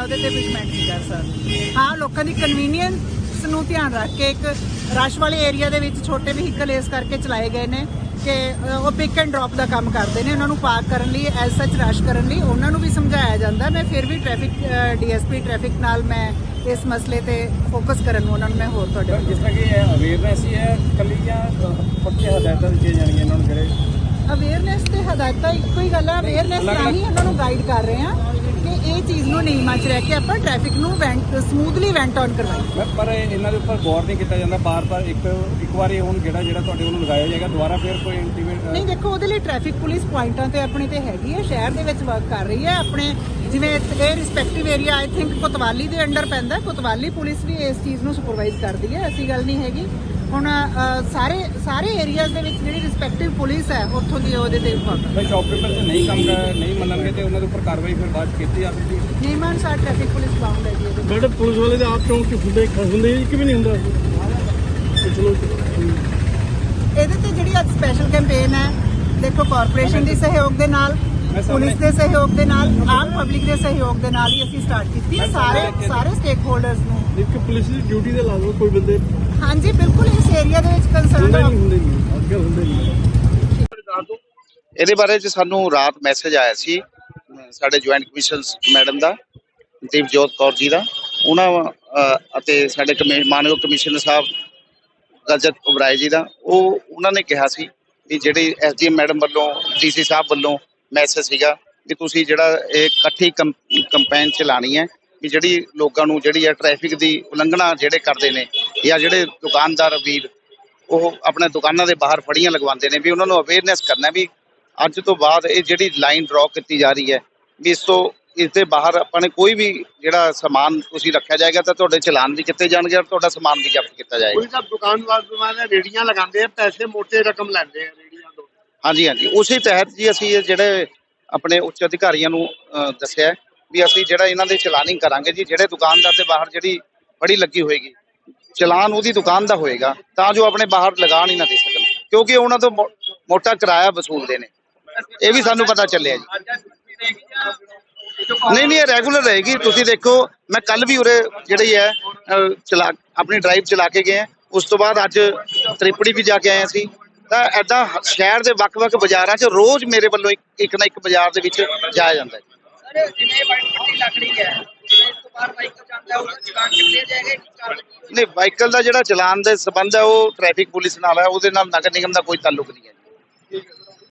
ਮੈਂ ਉਹਦੇ ਤੇ ਵੀ ਕਮੈਂਟ ਨਹੀਂ ਕਰ ਸਕਦੀ। ਹਾਂ ਲੋਕਾਂ ਦੀ ਕਨਵੀਨੀਅੰਸ ਨੂੰ ਧਿਆਨ ਰੱਖ ਕੇ ਇੱਕ ਰਸ਼ ਵਾਲੇ ਏਰੀਆ ਦੇ ਵਿੱਚ ਛੋਟੇ ਵਹੀਕਲ ਇਸ ਕਰਕੇ ਚਲਾਏ ਗਏ ਨੇ ਕਿ ਉਹ ਪਿਕ ਐਂਡ ਡ੍ਰੌਪ ਦਾ ਕੰਮ ਕਰਦੇ ਨੇ। ਉਹਨਾਂ ਨੂੰ ਪਾਰਕ ਕਰਨ ਲਈ ਐਜ਼ ਸੱਚ ਰਸ਼ ਕਰਨ ਲਈ ਉਹਨਾਂ ਨੂੰ ਵੀ ਸਮਝਾਇਆ ਜਾਂਦਾ। ਮੈਂ ਫਿਰ ਵੀ ਟ੍ਰੈਫਿਕ ਡੀਐਸਪੀ ਟ੍ਰੈਫਿਕ ਨਾਲ ਮੈਂ ਇਸ ਮਸਲੇ ਤੇ ਫੋਕਸ ਕਰਨ ਨੂੰ ਉਹਨਾਂ ਨੂੰ ਮੈਂ ਹੋਰ ਤੁਹਾਡੇ ਜਿਸ ਤਰ੍ਹਾਂ ਕਿ ਅਵੇਅਰਨੈਸ ਹੀ ਹੈ ਕੱਲੀਆਂ ਪੱਕੀਆਂ ਹਦਾਇਤਾਂ ਦਿੱਤੀਆਂ ਜਾਣਗੀਆਂ ਇਹਨਾਂ ਨੂੰ ਜਿਹੜੇ? ਅਵੇਅਰਨੈਸ ਤੇ ਹਦਾਇਤਾਂ ਇੱਕੋ ਹੀ ਗੱਲ ਹੈ ਅਵੇਅਰਨੈਸ ਰਾਹੀਂ ਉਹਨਾਂ ਨੂੰ ਗਾਈਡ ਕਰ ਰਹੇ ਕਿ ਇਹ ਚੀਜ਼ ਨੂੰ ਨਿਯਮਾਂ 'ਚ ਰਹਿ ਕੇ ਆਪਾਂ ਟ੍ਰੈਫਿਕ ਨੂੰ ਵੈਂਟ ਸਮੂਥਲੀ ਵੈਂਟ ਆਨ ਕਰਵਾਈਏ। ਮੈਂ ਪਰ ਇਹਨਾਂ ਦੇ ਉੱਪਰ ਗੌਰ ਨਹੀਂ ਕੀਤਾ ਜਾਂਦਾ। ਬਾਰ-ਬਾਰ ਇੱਕ ਇੱਕ ਵਾਰੀ ਹੁਣ ਜਿਹੜਾ ਜਿਹੜਾ ਤੁਹਾਡੇ ਵੱਲੋਂ ਲਗਾਇਆ ਜਾਏਗਾ ਦੁਬਾਰਾ ਫਿਰ ਕੋਈ ਇੰਟੀਮੇਟ ਨਹੀਂ ਦੇਖੋ ਉਹਦੇ ਲਈ ਟ੍ਰੈਫਿਕ ਪੁਲਿਸ ਪੁਆਇੰਟਾਂ ਤੇ ਆਪਣੀ ਤੇ ਹੈਗੀ ਹੈ। ਸ਼ਹਿਰ ਦੇ ਵਿੱਚ ਵਰਕ ਕਰ ਰਹੀ ਹੈ। ਆਪਣੇ ਜਿਵੇਂ ਇਹ respective area I think Kotwali ਦੇ ਅੰਡਰ ਪੈਂਦਾ। ਕੋਤਵਾਲੀ ਪੁਲਿਸ ਵੀ ਇਸ ਚੀਜ਼ ਨੂੰ ਸੁਪਰਵਾਈਜ਼ ਕਰਦੀ ਹੈ। ਐਸੀ ਗੱਲ ਨਹੀਂ ਹੈਗੀ। ਹੁਣ ਸਾਰੇ ਸਾਰੇ ਏਰੀਆਜ਼ ਦੇ ਵਿੱਚ ਜਿਹੜੀ ਰਿਸਪੈਕਟਿਵ ਪੁਲਿਸ ਹੈ ਉੱਥੋਂ ਦੀ ਉਹਦੇ ਤੇ ਫੋਲੋ ਮੈਂ ਸ਼ਾਪਕੀਪਰ ਜੇ ਨਹੀਂ ਕੰਮ ਕਰ ਨਹੀਂ ਮੰਨਣਗੇ ਤੇ ਉਹਨਾਂ ਦੇ ਉੱਪਰ ਕਾਰਵਾਈ ਫਿਰ ਬਾਅਦ ਕੀਤੀ ਜਾਵੇਗੀ ਨਿਯਮਾਂ ਅਨੁਸਾਰ ਟ੍ਰੈਫਿਕ ਪੁਲਿਸ ਬਾਉਂਡ ਹੈ ਜੀ। ਬਟ ਪੁਲਿਸ ਵਾਲੇ ਦੇ ਆਪ ਚੌਂਕ ਚ ਹੁੰਦੇ ਹੁੰਦੇ ਇੱਕ ਵੀ ਨਹੀਂ ਹੁੰਦਾ। ਤੇ ਚਲੋ। ਇਹਦੇ ਤੇ ਜਿਹੜੀ ਅੱਜ ਸਪੈਸ਼ਲ ਕੈਂਪੇਨ ਹੈ ਦੇਖੋ ਕਾਰਪੋਰੇਸ਼ਨ ਦੇ ਸਹਿਯੋਗ ਦੇ ਨਾਲ ਪੁਲਿਸ ਦੇ ਸਹਿਯੋਗ ਦੇ ਨਾਲ ਆਮ ਪਬਲਿਕ ਦੇ ਸਹਿਯੋਗ ਦੇ ਨਾਲ ਹੀ ਅਸੀਂ ਸਟਾਰਟ ਕੀਤੀ ਹੈ। ਸਾਰੇ ਸਾਰੇ ਸਟੇਕ ਹੋਲਡਰਸ ਨੂੰ। ਇੱਕ ਪੁਲਿਸ ਦੀ ਡਿਊਟੀ ਦੋ ਕੋਈ ਬੰਦੇ ਹਾਂਜੀ ਬਿਲਕੁਲ ਇਸ ਏਰੀਆ ਦੇ ਵਿੱਚ ਹੁੰਦੇ ਕੰਸਰਨ ਨਹੀਂ ਹੁੰਦੇ ਨਹੀਂ। ਅੱਗੇ ਹੁੰਦੇ ਨਹੀਂ। ਇਹਦੇ ਬਾਰੇ ਚ ਸਾਨੂੰ ਰਾਤ ਮੈਸੇਜ ਆਇਆ ਸੀ ਸਾਡੇ ਜੁਆਇੰਟ ਕਮਿਸ਼ਨਰ ਮੈਡਮ ਦਾ ਦੀਪਜੋਤ ਕੌਰ ਜੀ ਦਾ। ਉਹਨਾਂ ਅਤੇ ਸਾਡੇ ਮਾਨਯੋਗ ਕਮਿਸ਼ਨਰ ਸਾਹਿਬ ਗਜਤ ਉਬਰਾਏ ਜੀ ਦਾ। ਉਹ ਉਹਨਾਂ ਨੇ ਕਿਹਾ ਸੀ ਵੀ ਜਿਹੜੀ ਐਸਡੀਐਮ ਮੈਡਮ ਵੱਲੋਂ ਡੀਸੀ ਸਾਹਿਬ ਵੱਲੋਂ ਮੈਸੇਜ ਸੀਗਾ ਕਿ ਤੁਸੀਂ ਜਿਹੜਾ ਇਹ ਇਕੱਠੀ ਕੰਪੇਨ ਚਲਾਣੀ ਹੈ ਵੀ ਜਿਹੜੀ ਲੋਕਾਂ ਨੂੰ ਜਿਹੜੀ ਹੈ ਟ੍ਰੈਫਿਕ ਦੀ ਉਲੰਘਣਾ ਜਿਹੜੇ ਕਰਦੇ ਨੇ ਜਾਂ ਜਿਹੜੇ ਦੁਕਾਨਦਾਰ ਵੀਰ, ਉਹ ਆਪਣੇ ਦੁਕਾਨਾਂ ਦੇ ਬਾਹਰ ਫੜੀਆਂ ਲਗਵਾਉਂਦੇ ਨੇ ਵੀ ਉਹਨਾਂ ਨੂੰ ਅਵੇਅਰਨੈਸ ਕਰਨਾ ਵੀ ਅੱਜ ਤੋਂ ਬਾਅਦ ਇਹ ਜਿਹੜੀ ਲਾਈਨ ਡਰਾ ਕੀਤੀ ਜਾ ਰਹੀ ਹੈ ਵੀ ਇਸ ਤੋਂ, ਇਸ ਦੇ ਬਾਹਰ ਆਪਾਂ ਨੇ ਕੋਈ ਵੀ ਜਿਹੜਾ ਸਮਾਨ ਤੁਸੀਂ ਰੱਖਿਆ ਜਾਏਗਾ ਤਾਂ ਤੁਹਾਡੇ ਚਲਾਨ ਵੀ ਕੀਤੇ ਜਾਣਗੇ ਔਰ ਤੁਹਾਡਾ ਸਮਾਨ ਵੀ ਜ਼ਬਤ ਕੀਤਾ ਜਾਏਗਾ। ਕੋਈ ਤਾਂ ਦੁਕਾਨਦਾਰ ਦੁਕਾਨਾਂ ਰੇੜੀਆਂ ਲਗਾਉਂਦੇ ਆ, ਪੈਸੇ ਮੋਟੇ ਰਕਮ ਲੈਂਦੇ ਆ। ਹਾਂਜੀ ਹਾਂਜੀ। ਉਸੇ ਤਹਿਤ ਜੀ ਅਸੀਂ ਇਹ ਜਿਹੜੇ ਆਪਣੇ ਉੱਚ ਅਧਿਕਾਰੀਆਂ ਨੂੰ ਅਹ, ਦੱਸਿਆ ਹੈ ਵੀ ਅਸੀਂ ਜਿਹੜਾ ਇਹਨਾਂ ਦੇ ਚਲਾਨਿੰਗ ਕਰਾਂਗੇ ਜੀ ਜਿਹੜੇ ਦੁਕਾਨਦਾਰ ਦੇ ਬਾਹਰ ਜਿਹੜੀ ਫੜੀ ਲੱਗੀ ਹੋਏਗੀ ਚਲਾਨ ਉਹਦੀ ਦੁਕਾਨ ਦਾ ਹੋਏਗਾ ਤਾਂ ਜੋ ਆਪਣੇ ਬਾਹਰ ਲਗਾ ਹੀ ਨਾ ਦੇ ਸਕਣ। ਕਿਉਂਕਿ ਉਹਨਾਂ ਤੋਂ ਮੋ- ਮੋਟਾ ਕਿਰਾਇਆ ਵਸੂਲਦੇ ਨੇ। ਇਹ ਵੀ ਸਾਨੂੰ ਪਤਾ ਚੱਲਿਆ ਜੀ। ਨਹੀਂ ਨਹੀਂ ਇਹ ਰੈਗੂਲਰ ਰਹੇਗੀ। ਤੁਸੀਂ ਦੇਖੋ ਮੈਂ ਕੱਲ ਵੀ ਉਰੇ ਜਿਹੜੀ ਹੈ ਅਹ, ਚਲਾ ਆਪਣੀ ਡਰਾਈਵ ਚਲਾ ਕੇ ਗਏ ਹਾਂ। ਉਸ ਤੋਂ ਬਾਅਦ ਅੱਜ ਤ੍ਰਿਪੜੀ ਵੀ ਜਾ ਕੇ ਆਏ ਸੀ ਤਾਂ ਐਦਾਂ ਸ਼ਹਿਰ ਦੇ ਵੱਖ-ਵੱਖ ਬਾਜ਼ਾਰਾਂ 'ਚ ਰੋਜ਼ ਮੇਰੇ ਵੱਲੋਂ ਇੱਕ ਨਾ ਇੱਕ ਬਾਜ਼ਾਰ ਦੇ ਵਿੱਚ ਜਾਇਆ ਜਾਂਦਾ ਹੈ। ਨਹੀਂ ਵਾਹੀਕਲ ਦਾ ਜਿਹੜਾ ਚਲਾਨ ਦੇ ਸਬੰਧ ਹੈ ਉਹ ਟ੍ਰੈਫਿਕ ਪੁਲਿਸ ਨਾਲ ਹੈ ਉਹਦੇ ਨਾਲ ਨਗਰ ਨਿਗਮ ਦਾ ਕੋਈ ਤਾਲੁਕ ਨਹੀਂ ਹੈ।